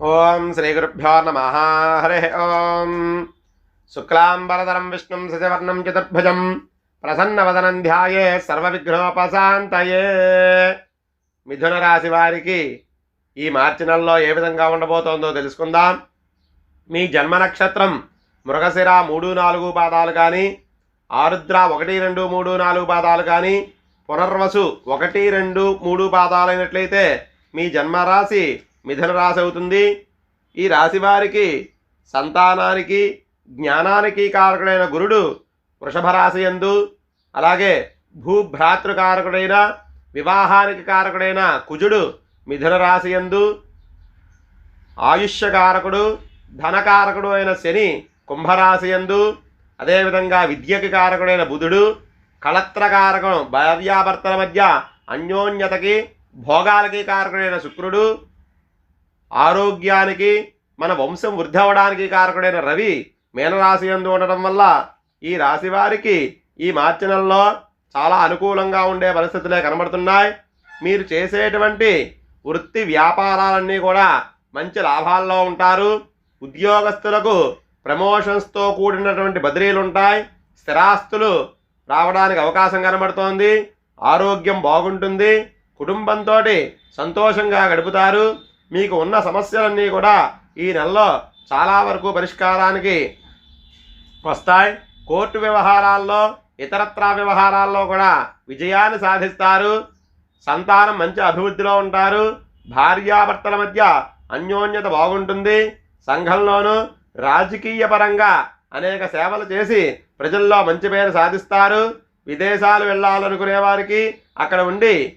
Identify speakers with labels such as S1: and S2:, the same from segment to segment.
S1: ఓం శ్రీ గురుభ్యో నమ. హరి ఓం. శుక్లాంబరధరం విష్ణుం శశివర్ణం చతుర్భుజం ప్రసన్నవదనం ధ్యాయే సర్వవిఘ్నోపశాంతయే. మిథున రాశి వారికి ఈ మార్చి నెలలో ఏ విధంగా ఉండబోతోందో తెలుసుకుందాం. మీ జన్మ నక్షత్రం మృగశిర మూడు నాలుగు పాదాలు కానీ ఆరుద్ర ఒకటి రెండు మూడు నాలుగు పాదాలు కానీ పునర్వసు ఒకటి రెండు మూడు పాదాలైనట్లయితే మీ జన్మరాశి మిథున రాశి అవుతుంది. ఈ రాశి వారికి సంతానానికి జ్ఞానానికి కారకుడైన గురుడు వృషభ రాశి ఎందు అలాగే భూభ్రాతృకారకుడైన వివాహానికి కారకుడైన కుజుడు మిథున రాశి యందు ఆయుష్యకారకుడు ధనకారకుడు అయిన శని కుంభరాశి ఎందు అదేవిధంగా విద్యకి కారకుడైన బుధుడు కళత్రకారకం భార్యాభర్తల మధ్య అన్యోన్యతకి భోగాలకి కారకుడైన శుక్రుడు ఆరోగ్యానికి మన వంశం వృద్ధి అవ్వడానికి కారకుడైన రవి మీనరాశి యందు ఉండటం వల్ల ఈ రాశి వారికి ఈ మార్చి నెలలో చాలా అనుకూలంగా ఉండే పరిస్థితులే కనబడుతున్నాయి. మీరు చేసేటువంటి వృత్తి వ్యాపారాలన్నీ కూడా మంచి లాభాల్లో ఉంటారు. ఉద్యోగస్తులకు ప్రమోషన్స్తో కూడినటువంటి బదిలీలు ఉంటాయి స్థిరాస్తులు రావడానికి అవకాశం కనబడుతోంది. ఆరోగ్యం బాగుంటుంది. కుటుంబంతో సంతోషంగా గడుపుతారు. మీకు ఉన్న సమస్యలన్నీ కూడా ఈ నెలలో చాలా వరకు పరిష్కారానికి వస్తాయి. కోర్టు వ్యవహారాల్లో ఇతరత్రా వ్యవహారాల్లో కూడా విజయాన్ని సాధిస్తారు. సంతానం మంచి అభివృద్ధిలో ఉంటారు. భార్యాభర్తల మధ్య అన్యోన్యత బాగుంటుంది. సంఘంలోనూ రాజకీయ పరంగా అనేక సేవలు చేసి ప్రజల్లో మంచి పేరు సాధిస్తారు. విదేశాలు వెళ్ళాలనుకునే వారికి అక్కడ ఉండి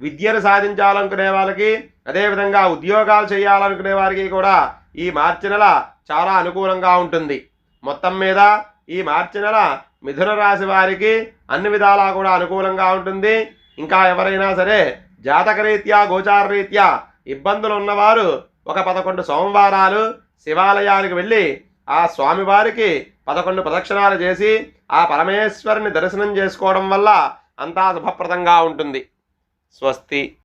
S1: విద్యను సాధించాలనుకునే వాళ్ళకి అదేవిధంగా ఉద్యోగాలు చేయాలనుకునే వారికి కూడా ఈ మార్చి నెల చాలా అనుకూలంగా ఉంటుంది. మొత్తం మీద ఈ మార్చి నెల మిథున రాశి వారికి అన్ని విధాలా కూడా అనుకూలంగా ఉంటుంది. ఇంకా ఎవరైనా సరే జాతకరీత్యా గోచారరీత్యా ఇబ్బందులు ఉన్నవారు ఒక పదకొండు సోమవారాలు శివాలయానికి వెళ్ళి ఆ స్వామివారికి పదకొండు ప్రదక్షిణాలు చేసి ఆ పరమేశ్వరుని దర్శనం చేసుకోవడం వల్ల అంతా శుభప్రదంగా ఉంటుంది. స్వస్తి.